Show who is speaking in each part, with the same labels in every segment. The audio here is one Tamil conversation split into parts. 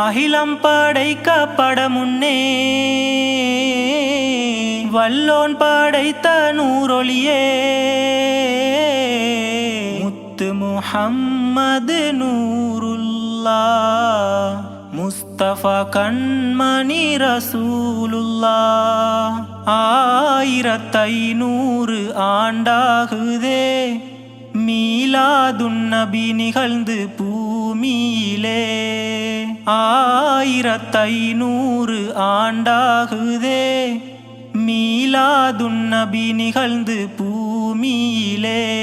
Speaker 1: அகிலம் படைக்கப்பட முன்னே வல்லோன் படைத்த நூறொளியே. முத்து முஹம்மது நூருல்லா முஸ்தபா கண்மணி ரசூலுல்லா. ஆயிரத்தைநூறு ஆண்டாகுதே மீலாதுன்னபி நிகழ்ந்து பூமியிலே. ஆயிரத்தைநூறு ஆண்டாகுதே. மீலாதுன்னபி நிகழ்ந்து பூமியிலே.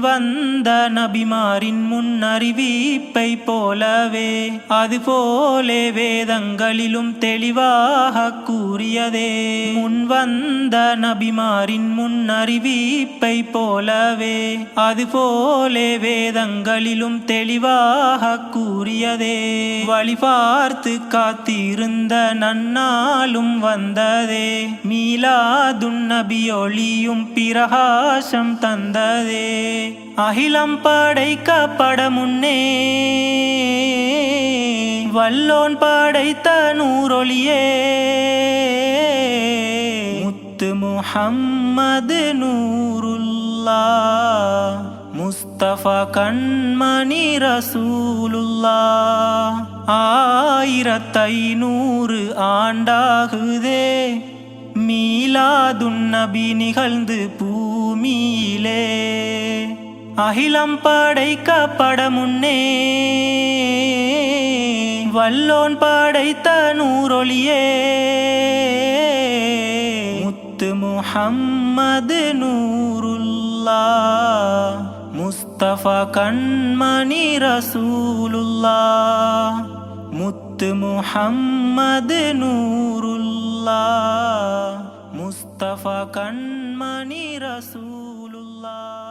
Speaker 1: வந்த நபிமாரின் முன்னறிவிப்பை போலவே அதுபோலே வேதங்களிலும் தெளிவாக கூறியதே. முன் வந்த நபிமாரின் முன்னறிவிப்பை போலவே அதுபோலே வேதங்களிலும் தெளிவாக கூறியதே. வழி பார்த்து காத்திருந்த நன்னாலும் வந்ததே. மீலாதுன் நபியொளியும் பிரகாசம் தந்ததே. அகிலம் படைக்கப்பட முன்னே வல்லோன் படைத்த நூறொளியே. முத்து முஹம்மது நூருல்லா. முஸ்தபா கண்மணி ரசூலுல்லா. ஆயிரத்தைநூறு ஆண்டாகுதே. மீலாதுன்னபி நிகழ்ந்து பூமியிலே. அகிலம் படைக்கப்பட முன்னே வல்லோன் படைத்த நூறொளியே. முத்து முஹம்மது நூருல்லா. முஸ்தபா கண்மணி ரசூலுல்லா. முத்து முஹம்மது நூருல்லா. முஸ்தபா கண்மணி ரசூலுல்லா.